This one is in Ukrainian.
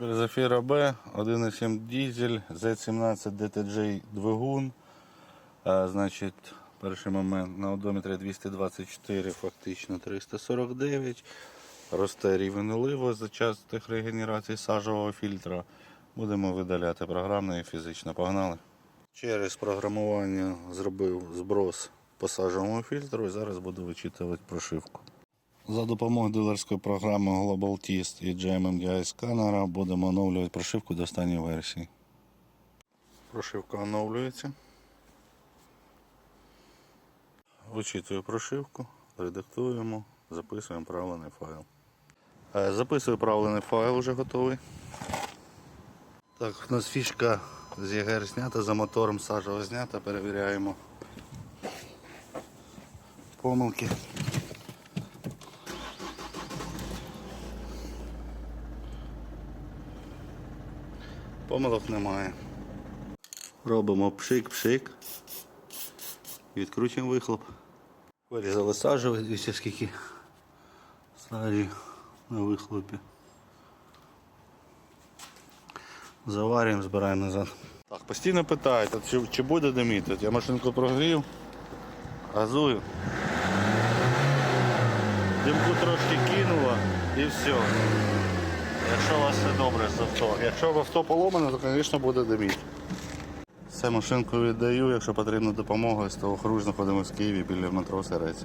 Opel Zafira B, 1.7 дизель, Z17 DTJ двигун. А, значить, перший момент на одометрі 224, фактично 349. Росте рівень оливу за час тих регенерацій сажового фільтра. Будемо видаляти програмне і фізично. Погнали. Через програмування зробив зброс по сажовому фільтру і зараз буду вичитувати прошивку. За допомогою дилерської програми Global Test і GMMDI сканера будемо оновлювати прошивку до останньої версії. Прошивка оновлюється. Вичитую прошивку, редактуємо, записуємо правлений файл. Е, Записую правлений файл, вже готовий. Так, у нас фішка з ЄГР знята, за мотором сажево знята, перевіряємо помилки. Помилок немає. Робимо пшик-пшик. Відкручуємо вихлоп. Вирізали сажу, дивіться скільки сажі на вихлопі. Заварюємо, збираємо назад. Так, постійно питають, чи, чи буде диміти. Я машинку прогрів, газую. Димку трошки кинуло і все. Якщо у вас все добре з авто. Якщо авто поломане, то, звісно, буде диміти. Все, машинку віддаю, якщо потрібна допомога, з того хруж знаходимося в Києві біля метро Серець.